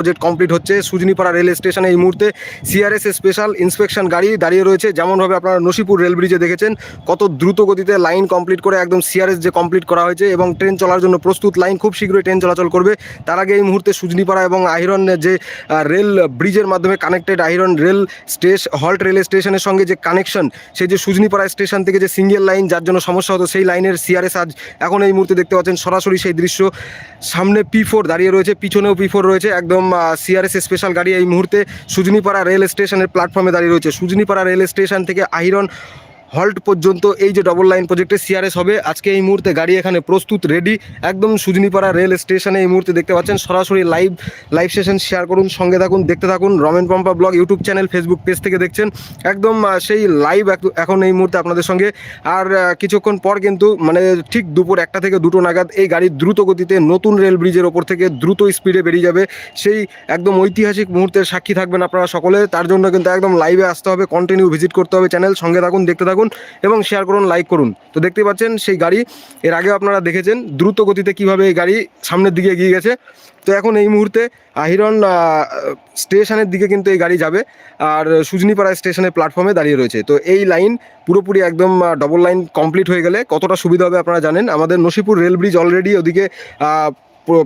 Project complete হচ্ছে। Sujanipara rail স্টেশনে এই মুহূর্তে সিআরএস স্পেশাল ইন্সপেকশন গাড়ি দাঁড়িয়ে রয়েছে। যেমনভাবে আপনারা নসিপুর রেল ব্রিজে দেখেছেন, কত দ্রুত গতিতে লাইন কমপ্লিট করে একদম সিআরএস যে কমপ্লিট করা হয়েছে এবং ট্রেন চলার জন্য প্রস্তুত লাইন খুব শীঘ্রই ট্রেন চলাচল করবে। তার আগে এই মুহূর্তে সুজনিপাড়া এবং আহিরন যে রেল ব্রিজের মাধ্যমে connected Ahiron rail station halt rail স্টেশনের সঙ্গে যে কানেকশন সেই যে সুজনিপাড়া স্টেশন থেকে যে সিঙ্গেল লাইন যার জন্য সমস্যা হতো, সেই লাইনের সিআরএস আজ এখন এই মুহূর্তে দেখতে পাচ্ছেন। সরাসরি সেই দৃশ্য, সামনে পি ফোর দাঁড়িয়ে রয়েছে, পিছনেও পি ফোর রয়েছে, একদম সিআরএস স্পেশাল গাড়ি এই মুহূর্তে সুজনিপাড়া রেল স্টেশনের প্ল্যাটফর্মে দাঁড়িয়ে রয়েছে। সুজনিপাড়া রেল স্টেশন থেকে আহিরন হল্ট পর্যন্ত এই যে ডবল লাইন প্রজেক্টে সিআরএস হবে। আজকে এই মুহূর্তে গাড়ি এখানে প্রস্তুত রেডি একদম সুজনিপাড়া রেল স্টেশনে এই মুহূর্তে দেখতে পাচ্ছেন। সরাসরি লাইভ লাইভ সেশন শেয়ার করুন, সঙ্গে থাকুন, দেখতে থাকুন। Ramen Pampa blog YouTube channel Facebook page থেকে দেখছেন। একদম সেই লাইভ এখন এই মুহূর্তে আপনাদের সঙ্গে। আর কিছুক্ষণ পর কিন্তু মানে ঠিক দুপুর একটা থেকে দুটো নাগাদ এই গাড়ি দ্রুত গতিতে নতুন রেল ব্রিজের ওপর থেকে দ্রুত স্পিডে বেরিয়ে যাবে। সেই একদম ঐতিহাসিক মুহূর্তের সাক্ষী থাকবেন আপনারা সকলে। তার জন্য কিন্তু একদম লাইভে আসতে হবে কন্টিনিউ ভিজিট করতে হবে চ্যানেল সঙ্গে থাকুন, দেখতে থাকুন। এবং শেয়ার করুন লাইক করুন। তো দেখতে পাচ্ছেন সেই গাড়ি এর আগেও আপনারা দেখেছেন দ্রুত গতিতে কীভাবে এই গাড়ি সামনের দিকে এগিয়ে গেছে। তো এখন এই মুহূর্তে আহিরন আহ, স্টেশনের দিকে কিন্তু এই গাড়ি যাবে আর সুজনিপাড়া স্টেশনের প্ল্যাটফর্মে দাঁড়িয়ে রয়েছে। তো এই লাইন পুরোপুরি একদম ডবল লাইন কমপ্লিট হয়ে গেলে কতটা সুবিধা হবে আপনারা জানেন? আমাদের নসিপুর রেল ব্রিজ অলরেডি ওদিকে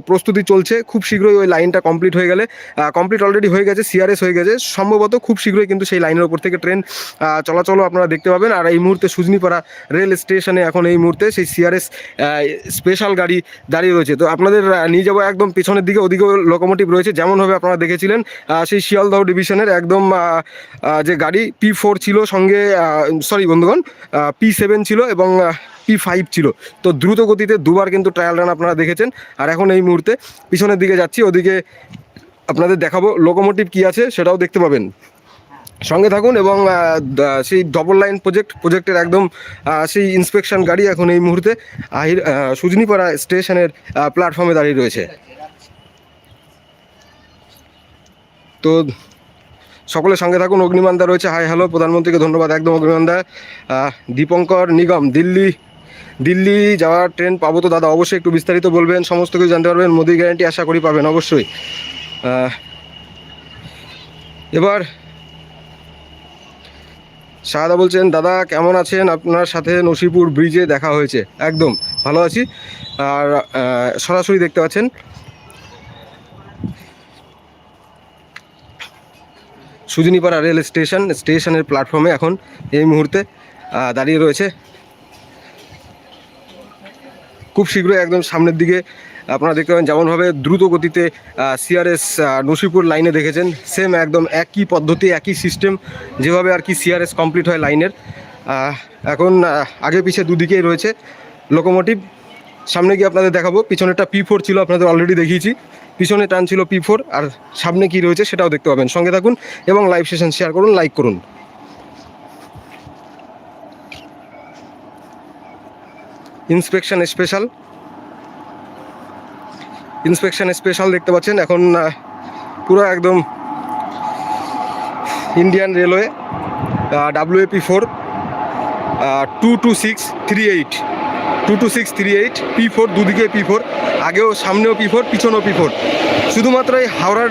প্রস্তুতি চলছে, খুব শীঘ্রই ওই লাইনটা কমপ্লিট হয়ে গেলে। কমপ্লিট অলরেডি হয়ে গেছে সিআরএস হয়ে গেছে। সম্ভবত খুব শীঘ্রই কিন্তু সেই লাইনের ওপর থেকে ট্রেন চলাচলও আপনারা দেখতে পাবেন। আর এই মুহূর্তে সুজনিপাড়া রেল স্টেশনে এখন এই মুহূর্তে সেই সিআরএস স্পেশাল গাড়ি দাঁড়িয়ে রয়েছে। তো আপনাদের নিয়ে যাব একদম পেছনের দিকে, ওদিকেও লোকোমোটিভ রয়েছে। যেমনভাবে আপনারা দেখেছিলেন সেই শিয়ালদহ ডিভিশনের একদম যে গাড়ি পি ফোর ছিল সঙ্গে সরি বন্ধুগণ পি সেভেন ছিল এবং পি ফাইভ ছিল। তো দ্রুত গতিতে দুবার কিন্তু ট্রায়াল রান আপনারা দেখেছেন। আর এখন এই মুহূর্তে পিছনের দিকে যাচ্ছি ওদিকে আপনাদের দেখাবো লোকোমোটিভ কি আছে সেটাও দেখতে পাবেন। সঙ্গে থাকুন এবং সেই ডবল লাইন প্রজেক্ট প্রজেক্টের একদম সেই ইন্সপেকশন গাড়ি এখন এই মুহূর্তে আহির আহ, সুজনিপাড়া স্টেশনের প্ল্যাটফর্মে দাঁড়িয়ে রয়েছে। তো সকলের সঙ্গে থাকুন অগ্নিমান্দা রয়েছে। হাই হ্যালো প্রধানমন্ত্রীকে ধন্যবাদ। একদম অগ্নিমান্দা দীপঙ্কর নিগম দিল্লি। দিল্লি যাওয়ার ট্রেন পাবো তো দাদা, অবশ্যই একটু বিস্তারিত বলবেন, সমস্ত কিছু জানতে পারবেন মোদির গ্যারান্টি আশা করি পাবেন, অবশ্যই। এবার শাহাদা বলছেন, দাদা, কেমন আছেন? আপনার সাথে নসিপুর ব্রিজে দেখা হয়েছে। একদম, ভালো আছি। আর সরাসরি দেখতে পাচ্ছেন, সুজনিপাড়া রেল স্টেশন, স্টেশনের প্ল্যাটফর্মে এখন এই মুহূর্তে দাঁড়িয়ে রয়েছে। খুব শীঘ্রই একদম সামনের দিকে আপনারা দেখতে পাবেন, যেমনভাবে দ্রুত গতিতে সিআরএস নসিপুর লাইনে দেখেছেন। সেম একদম একই পদ্ধতি, একই সিস্টেম যেভাবে আর কি সিআরএস কমপ্লিট হয় লাইনের। এখন আগে পিছে দুদিকেই রয়েছে লোকোমোটিভ সামনে গিয়ে আপনাদের দেখাবো, পিছনেরটা পি ফোর ছিল, আপনাদের অলরেডি দেখিয়েছি। পিছনে টান ছিল পি ফোর আর সামনে কি রয়েছে সেটাও দেখতে পাবেন। সঙ্গে থাকুন এবং লাইভ সেশন শেয়ার করুন লাইক করুন। Inspection special. ইন্সপেকশন স্পেশাল দেখতে পাচ্ছেন। এখন পুরো একদম Indian railway W WAP four two two six three eight two two six three eight P four দুদিকে পি ফোর আগেও সামনেও পি ফোর পিছনেও পি ফোর শুধুমাত্র এই হাওড়ার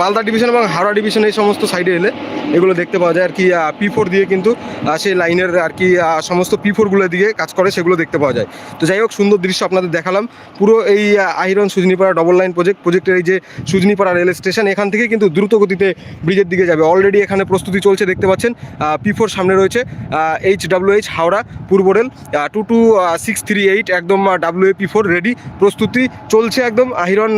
মালদা ডিভিশন এবং হাওড়া ডিভিশন এই সমস্ত সাইডে এলে এগুলো দেখতে পাওয়া যায় আর কি পি ফোর দিয়ে কিন্তু সেই লাইনের আর কি সমস্ত পি ফোরগুলো দিয়ে কাজ করে, সেগুলো দেখতে পাওয়া যায়। তো যাই হোক, সুন্দর দৃশ্য আপনাদের দেখালাম। পুরো এই Ahiron Sujanipara double line project প্রজেক্টের এই যে সুজনিপাড়া রেল স্টেশন এখান থেকে কিন্তু দ্রুত গতিতে ব্রিজের দিকে যাবে। অলরেডি এখানে প্রস্তুতি চলছে, দেখতে পাচ্ছেন পি ফোর সামনে রয়েছে এইচ ডাব্লিউ এইচ হাওড়া, পূর্ব rail two two six three eight একদম ডাব্লিউ পি ফোর রেডি প্রস্তুতি চলছে একদম আহিরন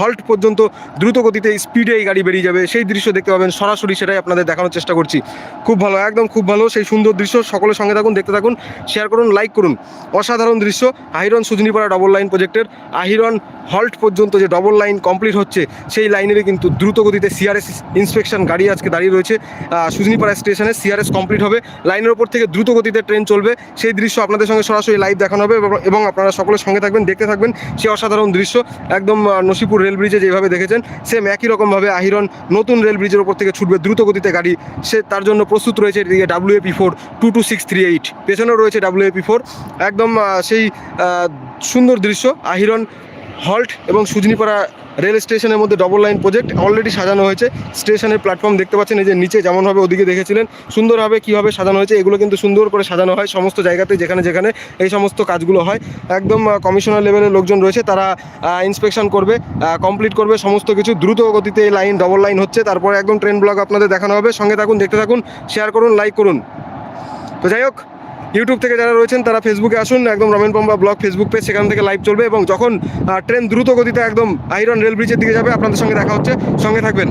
হল্ট পর্যন্ত দ্রুত গতিতে স্পিডে এই গাড়ি বেরিয়ে যাবে। সেই দৃশ্য দেখতে পাবেন সরাসরি সেটাই আপনাদের দেখানোর চেষ্টা করছি। খুব ভালো, একদম খুব ভালো। সেই সুন্দর দৃশ্য সকলের সঙ্গে থাকুন, দেখতে থাকুন শেয়ার করুন লাইক করুন। অসাধারণ দৃশ্য। আহিরন সুজনিপাড়া ডবল লাইন প্রজেক্টের আহিরন হল্ট পর্যন্ত যে ডবল লাইন কমপ্লিট হচ্ছে, সেই লাইনেরই কিন্তু দ্রুত গতিতে সিআরএস ইন্সপেকশন গাড়ি আজকে দাঁড়িয়ে রয়েছে। সুজনিপাড়া স্টেশনে সিআরএস কমপ্লিট হবে। লাইনের ওপর থেকে দ্রুত গতিতে ট্রেন চলবে। সেই দৃশ্য আপনাদের সঙ্গে সরাসরি লাইভ দেখানো হবে এবং- আপনারা সকলের সঙ্গে থাকবেন, দেখতে থাকবেন। সেই অসাধারণ দৃশ্য, একদম নসিপুর রেল ব্রিজে যেভাবে দেখেছেন সেম একই রকমভাবে আহিরন নতুন রেল ব্রিজের ওপর থেকে ছুটবে দ্রুত গতিতে গাড়ি। সে তার জন্য প্রস্তুত রয়েছে এদিকে WAP four two two six three eight পেছনেও রয়েছে ডাব্লিউএপি ফোর একদম সেই সুন্দর দৃশ্য, আহিরন, হল্ট এবং সুজনিপাড়া রেল স্টেশনের মধ্যে ডবল লাইন প্রজেক্ট অলরেডি সাজানো হয়েছে। স্টেশনের প্ল্যাটফর্ম দেখতে পাচ্ছেন, এই যে নিচে যেমনভাবে ওদিকে দেখেছিলেন, সুন্দরভাবে কীভাবে সাজানো হয়েছে, এগুলো কিন্তু সুন্দর করে সাজানো হয় সমস্ত জায়গাতে, যেখানে যেখানে এই সমস্ত কাজগুলো হয়। একদম কমিশনার লেভেলের লোকজন রয়েছে, তারা ইন্সপেকশন করবে কমপ্লিট করবে, সমস্ত কিছু দ্রুত গতিতে এই লাইন ডবল লাইন হচ্ছে। তারপরে একদম ট্রেন ব্লগ আপনাদের দেখানো হবে। সঙ্গে থাকুন, দেখতে থাকুন শেয়ার করুন লাইক করুন। তো যাই হোক ইউটিউব থেকে যারা রয়েছেন, তারা ফেসবুকে আসুন, একদম Ramen Pampa blog Facebook page সেখান থেকে লাইভ চলবে এবং যখন ট্রেন দ্রুত গতিতে একদম আইরন রেল ব্রিজের দিকে যাবে, আপনাদের সঙ্গে দেখা হচ্ছে। সঙ্গে থাকবেন।